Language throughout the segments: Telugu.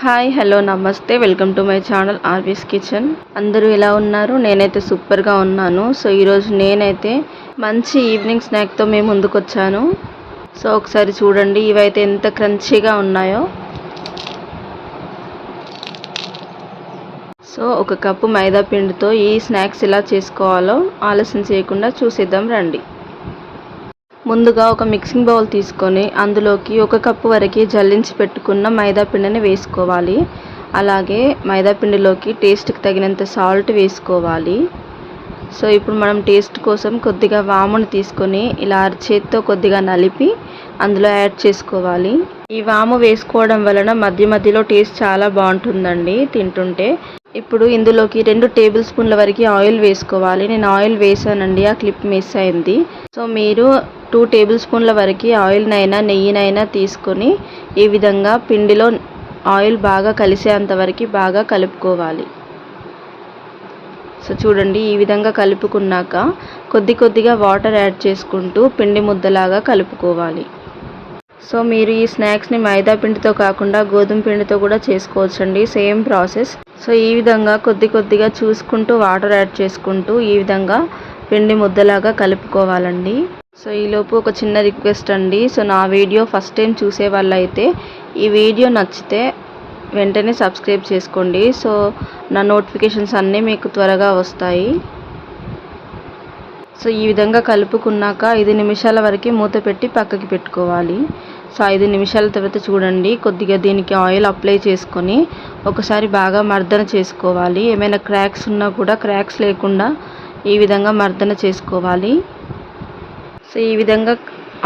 హాయ్ హలో నమస్తే. Welcome to my channel RV's kitchen. అందరూ ఎలా ఉన్నారు? నేనైతే సూపర్గా ఉన్నాను. సో ఈరోజు నేనైతే మంచి ఈవినింగ్ స్నాక్తో మేము ముందుకు వచ్చాను సో ఒకసారి చూడండి. ఇవైతే ఎంత క్రంచీగా ఉన్నాయో. సో ఒక కప్పు మైదా పిండితో ఈ స్నాక్స్ ఎలా చేసుకోవాలో ఆలస్యం చేయకుండా చూసేద్దాం రండి. ముందుగా ఒక మిక్సింగ్ బౌల్ తీసుకొని అందులోకి ఒక కప్పు వరకు జల్లించి పెట్టుకున్న మైదాపిండిని వేసుకోవాలి. అలాగే మైదాపిండిలోకి టేస్ట్కి తగినంత సాల్ట్ వేసుకోవాలి. సో ఇప్పుడు మనం టేస్ట్ కోసం కొద్దిగా వామును తీసుకొని ఇలా చేత్తో కొద్దిగా నలిపి అందులో యాడ్ చేసుకోవాలి. ఈ వాము వేసుకోవడం వలన మధ్య మధ్యలో టేస్ట్ చాలా బాగుంటుందండి తింటుంటే. ఇప్పుడు ఇందులోకి రెండు టేబుల్ స్పూన్ల వరకు ఆయిల్ వేసుకోవాలి. నేను ఆయిల్ వేసానండి ఆ క్లిప్ మిస్ అయింది. సో మీరు టూ టేబుల్ స్పూన్ల వరకు ఆయిల్నైనా నెయ్యినైనా తీసుకొని ఈ విధంగా పిండిలో ఆయిల్ బాగా కలిసేంత వరకు బాగా కలుపుకోవాలి. సో చూడండి ఈ విధంగా కలుపుకున్నాక కొద్ది కొద్దిగా వాటర్ యాడ్ చేసుకుంటూ పిండి ముద్దలాగా కలుపుకోవాలి. సో మీరు ఈ స్నాక్స్ని మైదా పిండితో కాకుండా గోధుమ పిండితో కూడా చేసుకోవచ్చండి. Same process. సో ఈ విధంగా కొద్ది కొద్దిగా చూసుకుంటూ వాటర్ యాడ్ చేసుకుంటూ ఈ విధంగా పిండి ముద్దలాగా కలుపుకోవాలండి. సో ఈలోపు ఒక చిన్న రిక్వెస్ట్ అండి. సో నా వీడియో ఫస్ట్ టైం చూసే వాళ్ళైతే ఈ వీడియో నచ్చితే వెంటనే సబ్స్క్రైబ్ చేసుకోండి. సో నా నోటిఫికేషన్స్ అన్నీ మీకు త్వరగా వస్తాయి. సో ఈ విధంగా కలుపుకున్నాక ఐదు నిమిషాల వరకు మూత పెట్టి పక్కకి పెట్టుకోవాలి. సో ఐదు నిమిషాల తర్వాత చూడండి. కొద్దిగా దీనికి ఆయిల్ అప్లై చేసుకొని ఒకసారి బాగా మర్దన చేసుకోవాలి. ఏమైనా క్రాక్స్ ఉన్నా కూడా క్రాక్స్ లేకుండా ఈ విధంగా మర్దన చేసుకోవాలి. సో ఈ విధంగా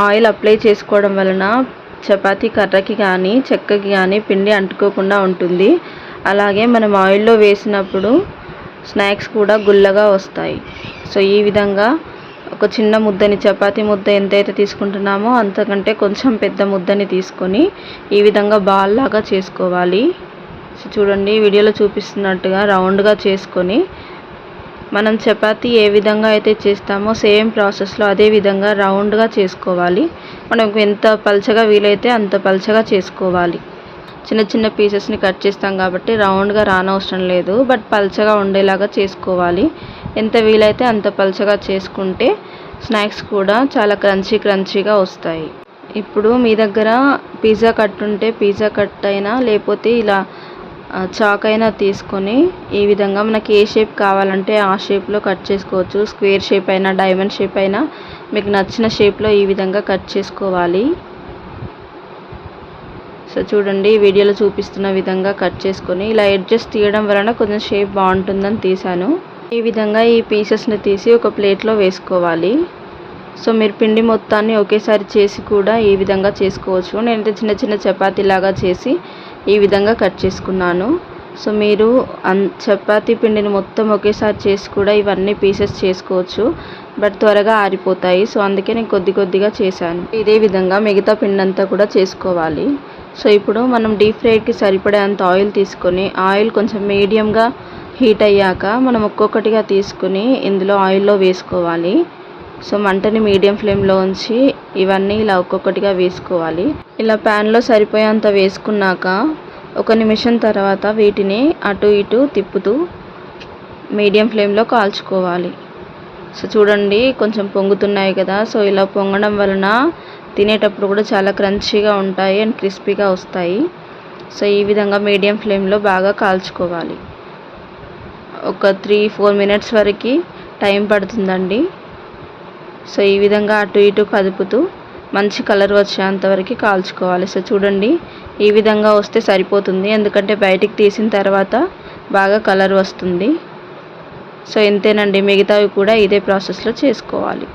ఆయిల్ అప్లై చేసుకోవడం వలన చపాతీ కర్రకి కానీ చెక్కకి కానీ పిండి అంటుకోకుండా ఉంటుంది. అలాగే మనం ఆయిల్లో వేసినప్పుడు స్నాక్స్ కూడా గుల్లగా వస్తాయి. సో ఈ విధంగా ఒక చిన్న ముద్దని చపాతీ ముద్ద ఎంతైతే తీసుకుంటున్నామో అంతకంటే కొంచెం పెద్ద ముద్దని తీసుకొని ఈ విధంగా బాల్ లాగా చేసుకోవాలి. చూడండి వీడియోలో చూపిస్తున్నట్టుగా రౌండ్గా చేసుకొని మనం చపాతీ ఏ విధంగా అయితే చేస్తామో సేమ్ ప్రాసెస్లో అదే విధంగా రౌండ్గా చేసుకోవాలి. మనకు ఎంత పలచగా వీలైతే అంత పలచగా చేసుకోవాలి. చిన్న చిన్న పీసెస్ని కట్ చేస్తాం కాబట్టి రౌండ్గా రానవసరం లేదు బట్ పల్చగా ఉండేలాగా చేసుకోవాలి. ఎంత వీలైతే అంత పలుచగా చేసుకుంటే స్నాక్స్ కూడా చాలా క్రంచీ క్రంచీగా వస్తాయి. ఇప్పుడు మీ దగ్గర పిజ్జా కట్ ఉంటే పిజ్జా కట్ అయినా లేకపోతే ఇలా చాక్ అయినా తీసుకొని ఈ విధంగా మనకి ఏ షేప్ కావాలంటే ఆ షేప్లో కట్ చేసుకోవచ్చు. స్క్వేర్ షేప్ అయినా డైమండ్ షేప్ అయినా మీకు నచ్చిన షేప్లో ఈ విధంగా కట్ చేసుకోవాలి. సో చూడండి వీడియోలో చూపిస్తున్న విధంగా కట్ చేసుకొని ఇలా ఎడ్జెస్ తీయడం వలన కొంచెం షేప్ బాగుంటుందని తీసాను ఈ విధంగా ఈ పీసెస్ని తీసి ఒక ప్లేట్లో వేసుకోవాలి. సో మీరు పిండి మొత్తాన్ని ఒకేసారి చేసి కూడా ఈ విధంగా చేసుకోవచ్చు. నేనైతే చిన్న చిన్న చపాతీ లాగా చేసి ఈ విధంగా కట్ చేసుకున్నాను. సో మీరు అన్ చపాతీ పిండిని మొత్తం ఒకేసారి చేసి కూడా ఇవన్నీ పీసెస్ చేసుకోవచ్చు. బట్ త్వరగా ఆరిపోతాయి. సో అందుకే నేను కొద్ది కొద్దిగా చేశాను. ఇదే విధంగా మిగతా పిండి అంతా కూడా చేసుకోవాలి. సో ఇప్పుడు మనం డీప్ ఫ్రైకి సరిపడేంత ఆయిల్ తీసుకొని ఆయిల్ కొంచెం మీడియంగా హీట్ అయ్యాక మనం ఒక్కొక్కటిగా తీసుకుని ఇందులో ఆయిల్లో వేసుకోవాలి. సో మంటని మీడియం ఫ్లేమ్లో ఉంచి ఇవన్నీ ఇలా ఒక్కొక్కటిగా వేసుకోవాలి. ఇలా ప్యాన్లో సరిపోయేంత వేసుకున్నాక ఒక నిమిషం తర్వాత వీటిని అటు ఇటు తిప్పుతూ మీడియం ఫ్లేమ్లో కాల్చుకోవాలి. సో చూడండి కొంచెం పొంగుతున్నాయి కదా. సో ఇలా పొంగడం వలన తినేటప్పుడు కూడా చాలా క్రంచీగా ఉంటాయి అండ్ క్రిస్పీగా వస్తాయి. సో ఈ విధంగా మీడియం ఫ్లేమ్లో బాగా కాల్చుకోవాలి. ఒక త్రీ ఫోర్ మినిట్స్ వరకు టైం పడుతుందండి. సో ఈ విధంగా అటు ఇటు కదుపుతూ మంచి కలర్ వచ్చేంత వరకు కాల్చుకోవాలి. సో చూడండి ఈ విధంగా వస్తే సరిపోతుంది. ఎందుకంటే బయటికి తీసిన తర్వాత బాగా కలర్ వస్తుంది. సో ఇంతేనండి. మిగతావి కూడా ఇదే ప్రాసెస్లో చేసుకోవాలి.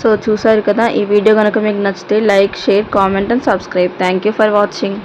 సో చూసారు కదా ఈ వీడియో కనుక మీకు నచ్చితే like share comment and subscribe. Thank you for watching.